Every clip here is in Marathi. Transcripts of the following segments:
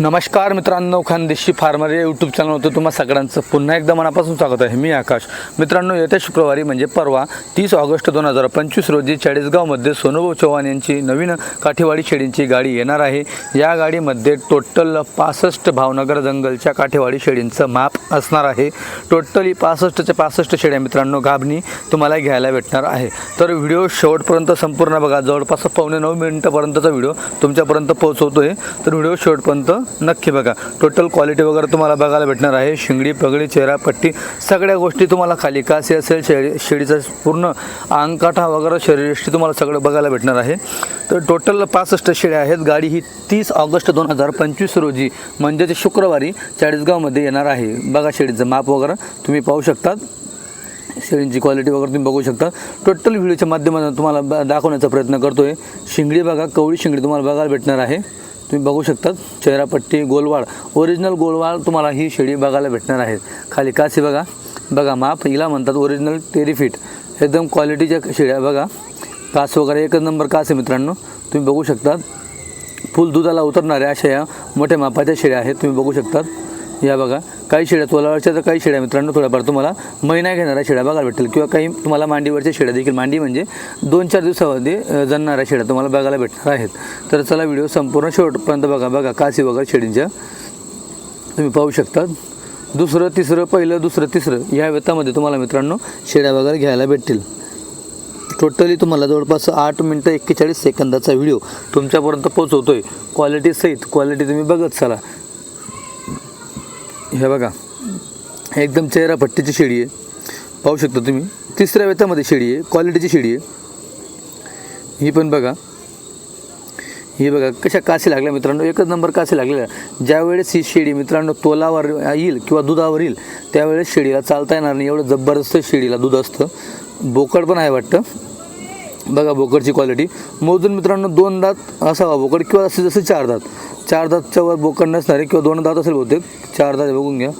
नमस्कार मित्रांनो खानदेशी फार्मर या यूट्यूब चॅनलवरती तुम्हा सगळ्यांचं पुन्हा एकदा मनापासून स्वागत आहे. मी आकाश. मित्रांनो येत्या शुक्रवारी म्हणजे परवा तीस ऑगस्ट दोन हजार पंचवीस रोजी चाळीसगावमध्ये सोनूभाऊ चव्हाण यांची नवीन काठेवाडी शेळींची गाडी येणार आहे. या गाडीमध्ये टोटल पासष्ट भावनगर जंगलच्या काठेवाडी शेळींचं माप असणार आहे. टोटली पासष्टच्या पासष्ट शेळ्या मित्रांनो गाभणी तुम्हाला घ्यायला भेटणार आहे. तर व्हिडिओ शेवटपर्यंत संपूर्ण बघा. जवळपास पावणे नऊ मिनिटापर्यंतचा व्हिडिओ तुमच्यापर्यंत पोहोचवतोय. तर व्हिडिओ शेवटपर्यंत नक्की बघा. टोटल क्वालिटी वगैरे तुम्हाला बघायला भेटणार आहे. शिंगडी पगडी चेहरा पट्टी सगळ्या गोष्टी तुम्हाला खाली. कासे असेल शेळी शेळीचा पूर्ण अंगकाठा वगैरे शरीरष्टी तुम्हाला सगळं बघायला भेटणार आहे. तर टोटल पासष्ट शेळ्या आहेत. गाडी ही तीस ऑगस्ट दोन हजार पंचवीस रोजी म्हणजेच शुक्रवारी चाळीसगावमध्ये येणार आहे. बघा शेळीचं माप वगैरे तुम्ही पाहू शकतात. शेळींची क्वालिटी वगैरे तुम्ही बघू शकता. टोटल व्हिडिओच्या माध्यमातून तुम्हाला ब- दाखवण्याचा प्रयत्न करतो आहे शिंगडी बघा कवळी शिंगडी तुम्हाला बघायला भेटणार आहे. तुम्ही बघू शकतात चेहरापट्टी गोलवाड ओरिजिनल गोलवाड तुम्हाला ही शेळी बघायला भेटणार आहे. खाली कासी बघा? बघा माप हिला म्हणतात ओरिजिनल टेरीफिट एकदम क्वालिटीच्या शेळ्या बघा. कास वगैरे एकच नंबर कास आहे मित्रांनो? तुम्ही बघू शकतात. फुल दुधाला उतरणाऱ्या अशा या मोठ्या मापाच्या शेळ्या आहेत तुम्ही बघू शकतात. या बघा काही शेड्या तोलावरच्या तर काही शेड्या मित्रांनो थोड्याफार तुम्हाला महिना घेणाऱ्या शेड्या बघायला भेटेल किंवा काही तुम्हाला मांडीवरच्या शेड्या देखील. मांडी म्हणजे दोन चार दिवसामध्ये जणणाऱ्या शेड्या तुम्हाला बघायला भेटणार आहेत. तर चला व्हिडिओ संपूर्ण शेवटपर्यंत बघा बघा कासी वगैरे शेडींच्या तुम्ही पाहू शकतात. दुसरं तिसरं पहिलं दुसरं तिसरं या वेतामध्ये तुम्हाला मित्रांनो शेड्या वगैरे घ्यायला भेटतील. टोटली तुम्हाला जवळपास आठ मिनटं एक्केचाळीस सेकंदाचा व्हिडिओ तुमच्यापर्यंत पोहोचवतोय. क्वालिटी सहित क्वालिटी तुम्ही बघत चला. हे बघा. एकदम चेहरा पट्टीची शेळी आहे. पाहू शकता तुम्ही. तिसऱ्या वेतामध्ये शेळी आहे. क्वालिटीची शेळी आहे. ही पण बघा. ही बघा कशा कासी लागल्या मित्रांनो? एकच नंबर कासी लागलेल्या. ज्यावेळेस ही शेळी मित्रांनो तोलावर येईल किंवा दुधावर येईल त्यावेळेस शेळीला चालता येणार नाही. एवढं जबरदस्त शेळीला दूध असतं. बोकड पण आहे वाटतं. बघा बोकडची क्वालिटी मोजून मित्रांनो दोन दात असावा बोकड किंवा असे जसे चार दात. चार दातच्या वर बोकड नसणारे किंवा दोन दात असेल बहुतेक चार दात बघून घ्या.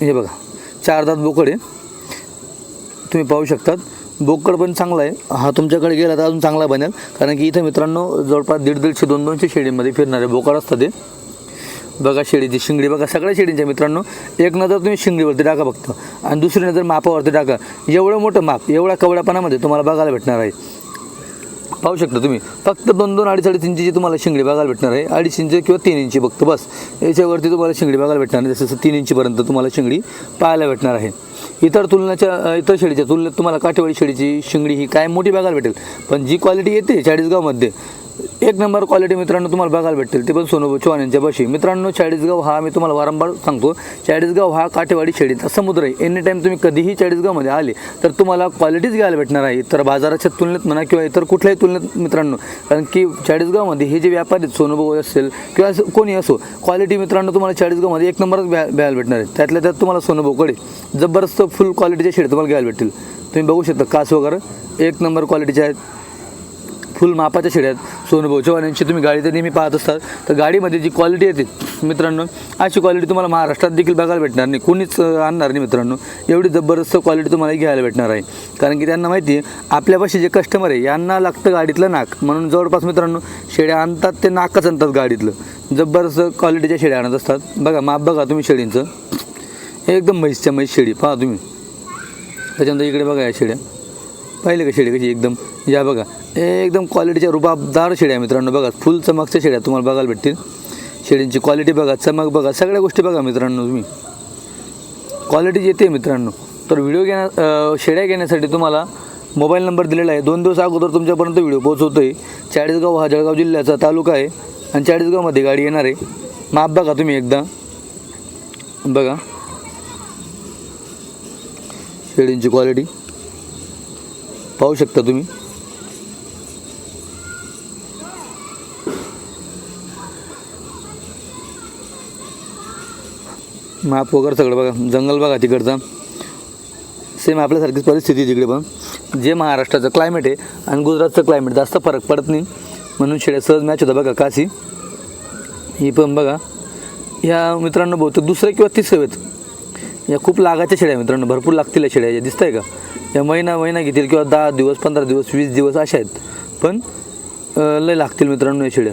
हे बघा चार दात बोकड आहे. तुम्ही पाहू शकतात. बोकड पण चांगला आहे. हा तुमच्याकडे गेला तर अजून चांगला बनेल. कारण की इथं मित्रांनो जवळपास दीड दीडशे दोन दोनशे शेडीमध्ये फिरणारे बोकड असतात ते बघा शेळीची शिंगडी बघा सगळ्या शेळींच्या मित्रांनो. एक नजर तुम्ही शिंगडीवरती टाका फक्त. आणि दुसरी नजर मापावरती टाका. एवढं मोठं माप एवढ्या कवड्यापणामध्ये तुम्हाला बघायला भेटणार आहे. पाहू शकता तुम्ही. फक्त दोन दोन अडीच अडीच इंचीची तुम्हाला शिंगडी बघायला भेटणार आहे. अडीच इंच किंवा तीन इंची फक्त बस. याच्यावरती तुम्हाला शिंगडी बघायला भेटणार आहे जसं तीन इंचीपर्यंत तुम्हाला शिंगडी पाहायला भेटणार आहे. इतर तुलनाच्या इतर शेळीच्या तुलनेत तुम्हाला काठेवाडी शेळीची शिंगडी ही काय मोठी बघायला भेटेल. पण जी क्वालिटी येते चाळीसगावमध्ये एक नंबर क्वालिटी मित्रांनो तुम्हाला बघायला भेटतील. ते पण सोनू चव्हाण यांच्या बशी मित्रांनो चाळीसगाव हा मी तुम्हाला वारंवार सांगतो. चाळीसगाव हा काठेवाडी शेडीचा समुद्र आहे. एनी टाईम तुम्ही कधीही चाळीसगावमध्ये आले तर तुम्हाला क्वालिटीच घ्यायला भेटणार आहे. इतर बाजाराच्या तुलनेत म्हणा किंवा इतर कुठल्याही तुलनेत मित्रांनो कारण की चाळीसगावमध्ये हे जे व्यापारी आहेत सोनूभाऊ असेल किंवा असं कोणी असो क्वालिटी मित्रांनो तुम्हाला चाळीसगावमध्ये एक नंबरच घ्या घ्यायला भेटणार आहे. त्यातल्या त्यात तुम्हाला सोनूभाऊकडे जबरदस्त फुल क्वालिटीच्या शेड तुम्हाला घ्यायला भेटतील. तुम्ही बघू शकता कास वगैरे एक नंबर क्वालिटीचे आहेत. फुल मापाच्या शेड्या आहेत. सोनूभाऊ चव्हाण यांची तुम्ही गाडी तर नेहमी पाहत असतात. तर गाडीमध्ये जी क्वालिटी येते मित्रांनो अशी क्वालिटी तुम्हाला महाराष्ट्रात देखील बघायला भेटणार नाही. कोणीच आणणार नाही मित्रांनो. एवढी जबरदस्त क्वालिटी तुम्हाला घ्यायला भेटणार आहे. कारण की त्यांना माहिती आहे आपल्यापाशी जे कस्टमर आहे यांना लागतं गाडीतलं नाक. म्हणून जवळपास मित्रांनो शेड्या आणतात ते नाकच आणतात गाडीतलं. जबरदस्त क्वालिटीच्या शेड्या आणत असतात. बघा माप बघा तुम्ही शेळींचं एकदम म्हैसच्या म्हैस शेळी पहा तुम्ही. त्याच्यानंतर इकडे बघा या शेड्या. पाहिले का शेळी कशी एकदम? या बघा एकदम क्वालिटीच्या रुबाबदार शेळ्या मित्रांनो. बघा फुल चमकच्या शेळ्या तुम्हाला बघायला भेटतील. शेळींची क्वालिटी बघा चमक बघा सगळ्या गोष्टी बघा मित्रांनो तुम्ही. क्वालिटी येते मित्रांनो. तर व्हिडिओ घेण्या शेळ्या घेण्यासाठी तुम्हाला मोबाईल नंबर दिलेला आहे. दोन दिवस अगोदर तुमच्यापर्यंत व्हिडिओ पोहोचवतो आहे चाळीसगाव हा जळगाव जिल्ह्याचा तालुका आहे. आणि चाळीसगावमध्ये गाडी येणार आहे. माप बघा तुम्ही एकदा. बघा. शेळींची क्वालिटी पाहू शकता तुम्ही. माप वगैरे सगळं बघा. जंगल बघा तिकडचा. सेम आपल्यासारखीच परिस्थिती आहे तिकडे पण. जे महाराष्ट्राचं क्लायमेट आहे आणि गुजरातचं क्लायमेट जास्त फरक पडत नाही. म्हणून शेड्या सहज मॅच होता बघा काशी. ही पण बघा. ह्या मित्रांनो बहुतेक दुसऱ्या किंवा तिसऱ्या आहेत. या खूप लागाच्या शेड्या मित्रांनो. भरपूर लागतील या शेड्या या दिसत आहे का? या महिना महिना घेतील किंवा दहा दिवस पंधरा दिवस वीस दिवस अशा आहेत. पण लय लागतील मित्रांनो या शेळ्या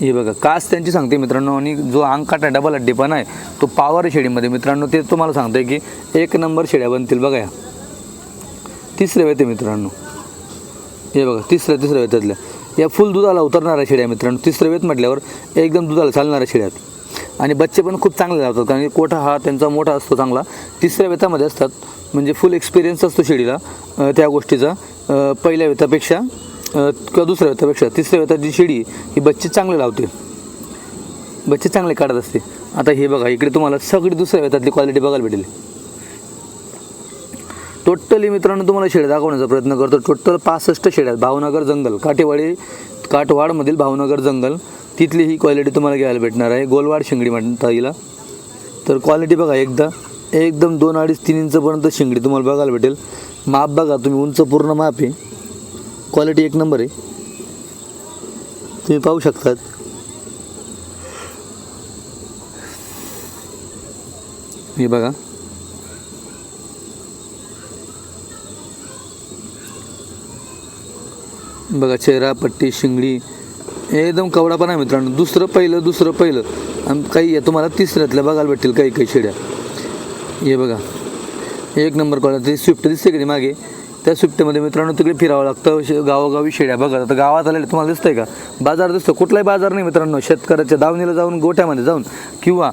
हे बघा कास त्यांची सांगते मित्रांनो आणि जो अंग काटा डबल अड्डी आहे तो पावर शेळीमध्ये मित्रांनो ते तुम्हाला सांगते की एक नंबर शेड्या बनतील बघा या. तिसऱ्या वेते मित्रांनो. हे बघा तिसऱ्या तिसऱ्या वेतातल्या या फुल दुधाला उतरणाऱ्या शेड्या मित्रांनो तिसऱ्या वेत म्हटल्यावर एकदम दुधाला चालणाऱ्या शेड्यात आणि बच्चे पण खूप चांगले लावतात कारण की कोठा हा त्यांचा मोठा असतो चांगला तिसऱ्या वेतामध्ये असतात. म्हणजे फुल एक्सपिरियन्स असतो शेळीला त्या गोष्टीचा. पहिल्या वेतापेक्षा किंवा दुसऱ्या वेतापेक्षा तिसऱ्या वेताची शेळी ही बच्चे चांगले लावते बच्चे चांगले काढत असते आता हे बघा इकडे तुम्हाला सगळी दुसऱ्या वेतातली क्वालिटी बघायला भेटेल. टोटली मित्रांनो तुम्हाला शेळ्या दाखवण्याचा प्रयत्न करतो. टोटल पासष्ट शेळ्या भावनगर जंगल काटेवाडी काठवाडमधील भावनगर जंगल. तिथली ही क्वालिटी तुम्हाला घ्यायला भेटणार आहे. गोलवाड शिंगडी म्हणता येईल तर क्वालिटी बघा एकदा. एकदम दोन अडीच तीन इंचपर्यंत शिंगडी तुम्हाला बघायला भेटेल. माप बघा तुम्ही उंच पूर्ण माप आहे. क्वालिटी एक नंबर आहे. तुम्ही पाहू शकतात. हे बघा. बघा चेहरा पट्टी शिंगडी एकदम कवडा पण आहे मित्रांनो. दुसरं पहिलं दुसरं पहिलं. आणि काही आहे तुम्हाला तिसऱ्यातल्या बघायला भेटतील काही काही शेड्या. हे बघा. एक नंबर कॉल ते स्विफ्ट दिसते कधी मागे? त्या स्विफ्टमध्ये मित्रांनो तिकडे फिरावं लागतं गावोगावी शेड्या बघा. आता गावात आलेले तुम्हाला दिसतंय का? बाजार दिसतो कुठलाही बाजार नाही मित्रांनो. शेतकऱ्याच्या दावणीला जाऊन गोठ्यामध्ये जाऊन किंवा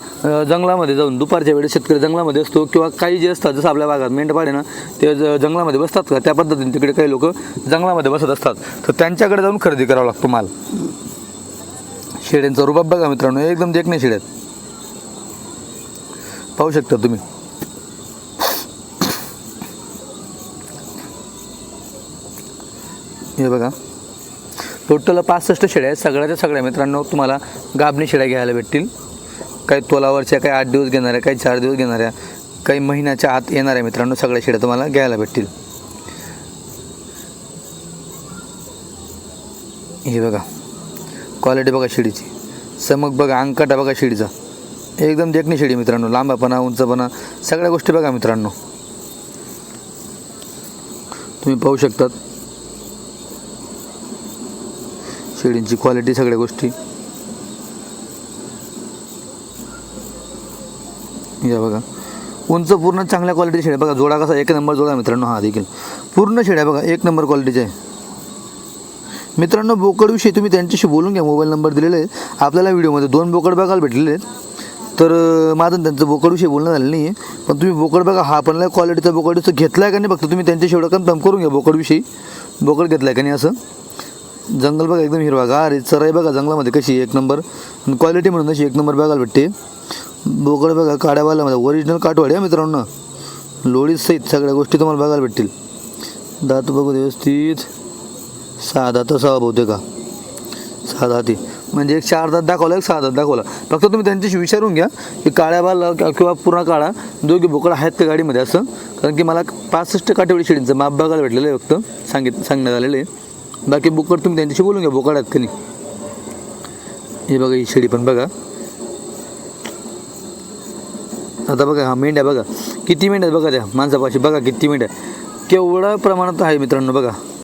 जंगलामध्ये जाऊन दुपारच्या वेळेस शेतकरी जंगलामध्ये असतो किंवा काही जे असतात जसं आपल्या भागात मेंढपाडे ना ते ज- जंगलामध्ये बसतात का? त्या पद्धतीने तिकडे काही लोक जंगलामध्ये बसत असतात. तर त्यांच्याकडे जाऊन खरेदी करावं लागतो माल. शेड्यांचा रुबाब बघा मित्रांनो एकदम देखणे शेळ्यात. पाहू शकता तुम्ही. हे बघा. टोटल पासष्ट शेळ्या आहेत. सगळ्याच्या सगळ्या मित्रांनो तुम्हाला गाबणी शेळ्या घ्यायला भेटतील. काही तोलावरच्या काही आठ दिवस घेणाऱ्या काही चार दिवस घेणाऱ्या काही महिन्याच्या आत येणाऱ्या मित्रांनो सगळ्या शेळ्या तुम्हाला घ्यायला भेटतील. हे बघा. क्वालिटी बघा शिडीची. चमक बघा अंकाटा बघा शिडीचा. एकदम देखणी शिडी मित्रांनो. लांबापणा उंचपणा सगळ्या गोष्टी बघा मित्रांनो. तुम्ही पाहू शकतात. शेळींची क्वालिटी सगळ्या गोष्टी. या बघा. उंच पूर्ण चांगल्या क्वालिटी शेळ्या बघा जोडा कसा एक नंबर जोडा मित्रांनो. हा देखील. पूर्ण शेळ्या बघा एक नंबर क्वालिटीचे आहे. मित्रांनो बोकडविषयी तुम्ही त्यांच्याशी बोलून घ्या. मोबाईल नंबर दिलेले आहे. आपल्याला व्हिडिओमध्ये दोन बोकड बघायला भेटलेले आहेत. तर माझं त्यांचं बोकडविषयी बोलणं झालं नाही आहे पण तुम्ही बोकड बघा. हा पण क्वालिटीचा बोकड घेतला आहे का नाही फक्त तुम्ही त्यांच्याशी एवढं कन्फर्म करून घ्या बोकडविषयी. बोकड घेतला आहे का नाही असं. जंगल बघा एकदम हिरवा गार आहे. चराई बघा जंगलामध्ये कशी आहे एक नंबर. क्वालिटी म्हणून अशी एक नंबर बघायला भेटते. बोकड बघा काड्यावाल्यामध्ये. ओरिजिनल काठवाड आहे मित्रांनो. लोळी सहित सगळ्या गोष्टी तुम्हाला बघायला भेटतील. दात बघू व्यवस्थित. सहा दात सहा बहुतेक का सहा दाती म्हणजे एक चार दात दाखवला एक सहा दात दाखवला. फक्त तुम्ही त्यांच्याशी विचारून घ्या की काळ्या बाल किंवा पूर्ण काळा दोघे बोकड आहेत का गाडीमध्ये असं. कारण की मला पासष्ट काटेवडी शेडींचं माप बघायला भेटलेलं आहे फक्त. सांगित सांगण्यात आलेलं आहे. बाकी बोकड तुम्ही त्यांच्याशी बोलून घ्या बोकड आहेत का हे बघा ही शेळी पण बघा. आता बघा हा मेंढ्या बघा. किती मेंढ्या आहेत बघा त्या? माणसापाशी बघा किती मेंढ्या केवढ्या प्रमाणात आहे मित्रांनो बघा.